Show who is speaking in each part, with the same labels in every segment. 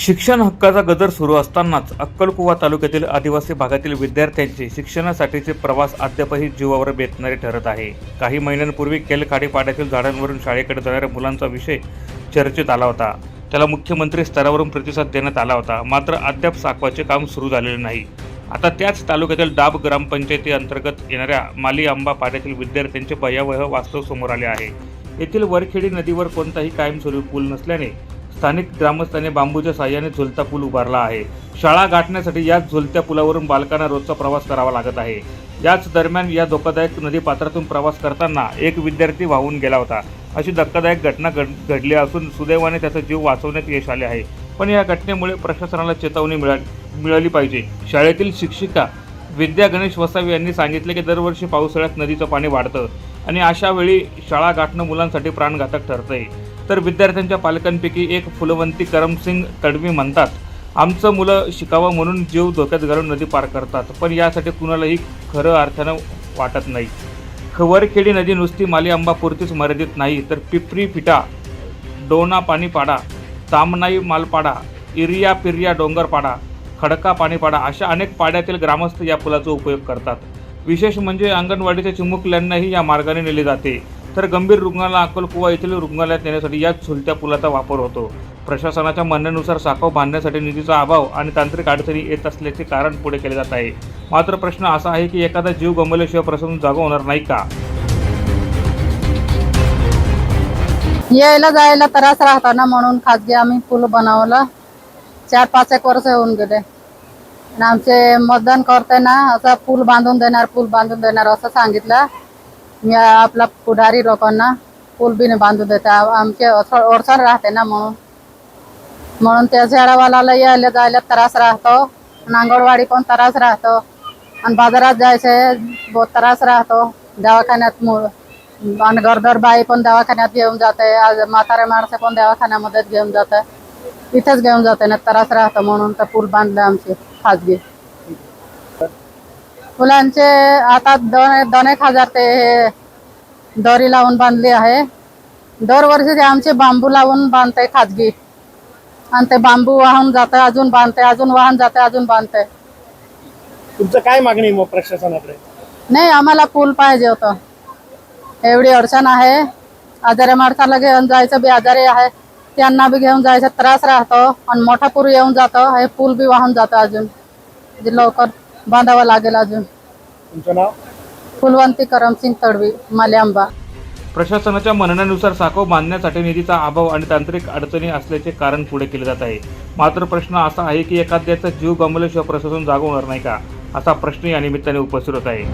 Speaker 1: शिक्षण हक्काचा गदर सुरू असतानाच अक्कलकुवा तालुक्यातील आदिवासी भागातील विद्यार्थ्यांचे शिक्षणासाठीचे प्रवास अद्यापही जीवावर बेतणारे ठरत आहे. काही महिन्यांपूर्वी केलखाडी पाड्यातील झाडांवरून शाळेकडे जाणाऱ्या मुलांचा विषय चर्चेत आला होता. त्याला मुख्यमंत्री स्तरावरून प्रतिसाद देण्यात आला होता. मात्र अद्याप साकवाचे काम सुरू झालेले नाही. आता त्याच तालुक्यातील डाब ग्रामपंचायती अंतर्गत येणाऱ्या माली आंबा पाड्यातील विद्यार्थ्यांचे भयावह वास्तव समोर आले आहे. येथील वरखेडी नदीवर कोणताही कायमस्वरूपी पूल नसल्याने स्थानिक ग्रामस्थांनी बांबूच्या साह्याने झुलता पूल उभारला आहे. शाळा गाठण्यासाठी याच झुलत्या पुलावरून बालकांना रोजचा प्रवास करावा लागत आहे. याच दरम्यान या धोकादायक नदीपात्रातून प्रवास करताना एक विद्यार्थी वाहून गेला होता. अशी धक्कादायक घटना घड घडली असून सुदैवाने त्याचा जीव वाचवण्यात यश आले आहे. पण या घटनेमुळे प्रशासनाला चेतावणी मिळा मिळाली पाहिजे. शाळेतील शिक्षिका विद्या गणेश वसावी यांनी सांगितले की दरवर्षी पावसाळ्यात नदीचं पाणी वाढतं आणि अशा वेळी शाळा गाठणं मुलांसाठी प्राणघातक ठरतंय. तर विद्यार्थ्यांच्या पालकांपैकी एक फुलवंती करमसिंग तडवी म्हणतात आमचं मुलं शिकावं म्हणून जीव धोक्यात घालून नदी पार करतात पण यासाठी कुणालाही खरं अर्थानं वाटत नाही. खवरखेडी नदी नुसती माली आंबापुरतीच मर्यादित नाही तर पिपरी फिटा डोना पाणीपाडा तामनाई मालपाडा इरिया पिरिया डोंगरपाडा खडका पाणीपाडा अशा अनेक पाड्यातील ग्रामस्थ या पुलाचा उपयोग करतात. विशेष म्हणजे अंगणवाडीच्या चिमुकल्यांनाही या मार्गाने नेले जाते. तर गंभीर रुग्णाला अक्कलकुवा येथील रुग्णालयात नेण्यासाठी याच झुलत्या पुलाचा वापर होतो. प्रशासनाच्या म्हणण्यानुसार साखव बांधण्यासाठी निधीचा अभाव आणि तांत्रिक अडचणी येत असल्याचे कारण पुढे केले जात आहे. मात्र प्रश्न असा आहे की एखादा जीव गमवल्याशिवाय प्रशासन जागा होणार नाही का?
Speaker 2: यायला जायला त्रास राहताना म्हणून खाजगी आम्ही पूल बनवला. चार पाच एक वर्ष होऊन गेले. आणि आमचे मतदान करते ना असं पूल बांधून देणार पूल बांधून देणार असं सांगितलं. मी आपला पुढारी लोकांना पूल बिने बांधून देते आमचे अडचण राहते ना म्हणून म्हणून त्या झाडावाला यायला जायला त्रास राहतो. आणि पण त्रास राहतो. आणि बाजारात जायचे बहुत त्रास राहतो. दवाखान्यात मु- आणि घरदर बाई पण दवाखान्यात घेऊन जाते. आज म्हातारे माणसं पण दवाखान्यामध्येच घेऊन जाते इथेच घेऊन जाते ना त्रास राहतो म्हणून तर पूल बांधले आमचे खाजगी. फुलांचे आता दोन दोन एक हजार ते हे दोरी लावून बांधली आहे. दरवर्षी ते आमचे बांबू लावून बांधते खाजगी. आणि ते बांबू वाहून जाते अजून बांधते अजून वाहून जाते अजून बांधते.
Speaker 3: तुमचं काय मागणी मग प्रशासनाकडे?
Speaker 2: नाही आम्हाला पूल पाहिजे होतं. एवढी अडचण आहे. आजारी माणसाला घेऊन जायचं बी आजारी आहे. त्यांना बी घेऊन जायचा त्रास राहतो. आणि मोठा पूर येऊन जातो. हे पूल बी वाहून जातो अजून. लवकर बांधावं लागेल अजून.
Speaker 3: तुमचं नाव?
Speaker 2: फुलवंती करमसिंग तडवी माल्याम्बा
Speaker 1: प्रशासनाच्या म्हणण्यानुसार साखव बांधण्यासाठी निधीचा अभाव आणि तांत्रिक अडचणी असल्याचे कारण पुढे केले जात आहे. मात्र प्रश्न असा आहे की एखाद्याचा जीव गमावल्याशिवाय प्रशासन जागा होणार नाही का? असा प्रश्न या निमित्ताने उपस्थित होत आहे.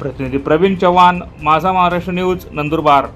Speaker 1: प्रतिनिधी प्रवीण चव्हाण माझा महाराष्ट्र न्यूज नंदुरबार.